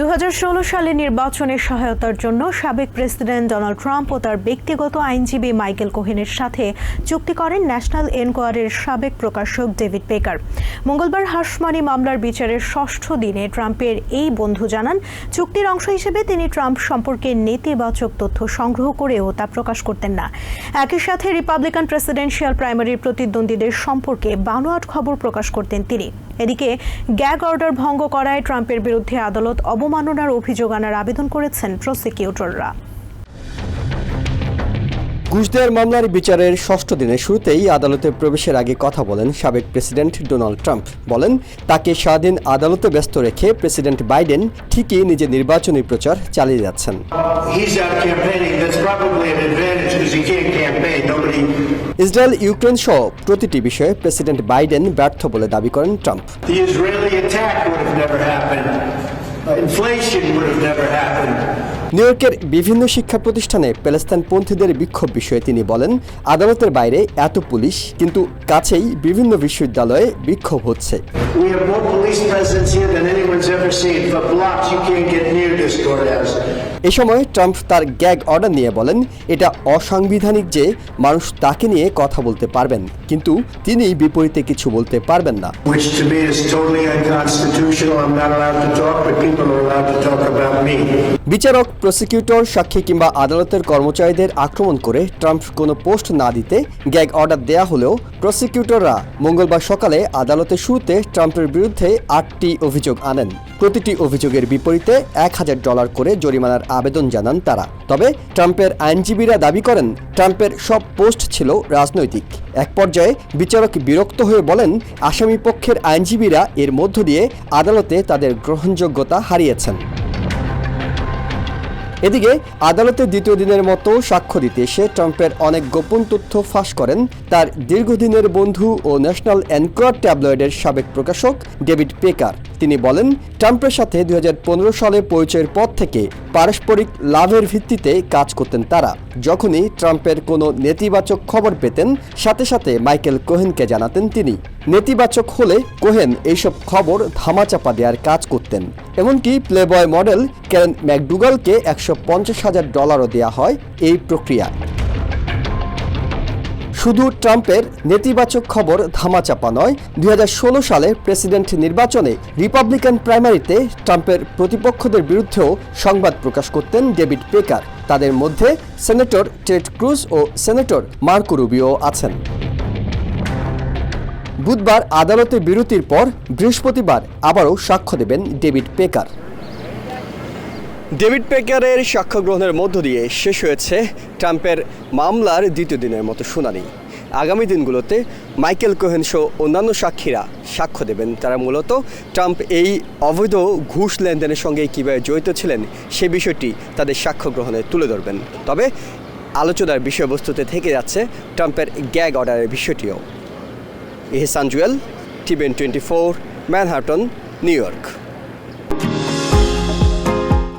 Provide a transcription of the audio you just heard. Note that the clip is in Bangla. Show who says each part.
Speaker 1: দু সালে নির্বাচনের সহায়তার জন্য সাবেক প্রেসিডেন্ট ডোনাল্ড ট্রাম্প ও তার ব্যক্তিগত আইনজীবী মাইকেল কোহেনের সাথে চুক্তি করেন ন্যাশনাল এনকোয়ারির সাবেক প্রকাশক ডেভিড পেকার মঙ্গলবার হাসমানি মামলার বিচারের ষষ্ঠ দিনে ট্রাম্পের এই বন্ধু জানান, চুক্তির অংশ হিসেবে তিনি ট্রাম্প সম্পর্কে নেতিবাচক তথ্য সংগ্রহ করেও তা প্রকাশ করতেন না। একই সাথে রিপাবলিকান প্রেসিডেন্সিয়াল প্রাইমারির প্রতিদ্বন্দ্বীদের সম্পর্কে বানোয়াট খবর প্রকাশ করতেন তিনি। এদিকে গ্যাগ অর্ডার ভঙ্গ করায় ট্রাম্পের বিরুদ্ধে আদালত অবমাননার অভিযোগ আনার আবেদন করেছেন প্রসিকিউটররা।
Speaker 2: ঘুষ দেওয়ার মামলার বিচারের ষষ্ঠ দিনের শুরুতেই আদালতে প্রবেশের আগে কথা বলেন সাবেক প্রেসিডেন্ট ডোনাল্ড ট্রাম্প বলেন তাকে স্বাধীন আদালতে ব্যস্ত রেখে প্রেসিডেন্ট বাইডেন ঠিকই নিজের নির্বাচনী প্রচার চালিয়ে যাচ্ছেন. ইসরায়েল ইউক্রেন সহ প্রতিটি বিষয়ে প্রেসিডেন্ট বাইডেন ব্যর্থ বলে দাবি করেন Trump.
Speaker 3: Inflation would have never happened.
Speaker 2: New ইয়র্কের বিভিন্ন শিক্ষা প্রতিষ্ঠানে প্যালেস্তানপন্থীদের বিক্ষোভ বিষয়ে তিনি বলেন আদালতের বাইরে এত পুলিশ কিন্তু কাছেই বিভিন্ন বিশ্ববিদ্যালয়ে বিক্ষোভ হচ্ছে. এ সময় ট্রাম্প তার গ্যাগ অর্ডার নিয়ে বলেন এটা অসাংবিধানিক যে মানুষ তাকে নিয়ে কথা বলতে পারবেন কিন্তু তিনি বিপরীতে কিছু বলতে পারবেন না। বিচারক প্রসিকিউটর সাক্ষী কিংবা আদালতের কর্মচারীদের আক্রমণ করে ট্রাম্প কোনো পোস্ট না দিতে গ্যাগ অর্ডার দেয়া হলেও প্রসিকিউটররা মঙ্গলবার সকালে আদালতের শুরুতে ট্রাম্পের বিরুদ্ধে আটটি অভিযোগ আনেন। প্রতিটি অভিযোগের বিপরীতে এক হাজার ডলার করে জরিমানার আবেদন জানান তারা। তবে ট্রাম্পের আইনজীবীরা দাবি করেন, ট্রাম্পের সব পোস্ট ছিল রাজনৈতিক। এক পর্যায়ে বিচারক বিরক্ত হয়ে বলেন আসামি পক্ষের আইনজীবীরা এর মধ্য দিয়ে আদালতে তাদের গ্রহণযোগ্যতা হারিয়েছেন এদিকে আদালতে দ্বিতীয় দিনের মতো সাক্ষ্য দিতে এসে ট্রাম্পের অনেক গোপন তথ্য ফাঁস করেন তার দীর্ঘদিনের বন্ধু ও ন্যাশনাল অ্যানকোয়ার ট্যাবলয়েডের সাবেক প্রকাশক ডেভিড পেকার। তিনি বলেন, ট্রাম্পের সাথে দুই হাজার পনেরো সালে পরিচয়ের পর থেকে পারস্পরিক লাভের ভিত্তিতে কাজ করতেন তারা। যখনই ট্রাম্পের কোনো নেতিবাচক খবর পেতেন, সাথে সাথে মাইকেল কোহেনকে জানাতেন তিনি। নেতিবাচক হলে কোহেন এইসব খবর ধামাচাপা দেওয়ার কাজ করতেন। এমনকি প্লেবয় মডেল ক্যারেন ম্যাকডুগালকে একশো পঞ্চাশ হাজার ডলারও দেওয়া হয় এই প্রক্রিয়ায়। শুধু ট্রাম্পের নেতিবাচক খবর ধামাচাপা নয়, দুই সালে প্রেসিডেন্ট নির্বাচনে রিপাবলিকান প্রাইমারিতে ট্রাম্পের প্রতিপক্ষদের বিরুদ্ধেও সংবাদ প্রকাশ করতেন ডেভিড পেকার। তাদের মধ্যে সেনেটর টেড ক্রুজ ও সেনেটর মার্কো রুবিও আছেন। বুধবার আদালতে বিরতির পর বৃহস্পতিবার আবারও সাক্ষ্য দেবেন ডেভিড পেকার। ডেভিড পেকারের সাক্ষ্য গ্রহণের মধ্য দিয়ে শেষ হয়েছে ট্রাম্পের মামলার দ্বিতীয় দিনের মতো শুনানি। আগামী দিনগুলোতে মাইকেল কোহেন সহ অন্যান্য সাক্ষীরা সাক্ষ্য দেবেন। তারা মূলত ট্রাম্প এই অবৈধ ঘুষ লেনদেনের সঙ্গে কীভাবে জড়িত ছিলেন সে বিষয়টি তাদের সাক্ষ্য গ্রহণে তুলে ধরবেন। তবে আলোচনার বিষয়বস্তুতে থেকে যাচ্ছে ট্রাম্পের গ্যাগ অর্ডারের বিষয়টিও। Ehsan Jewel TVN twenty four, Manhattan, New York.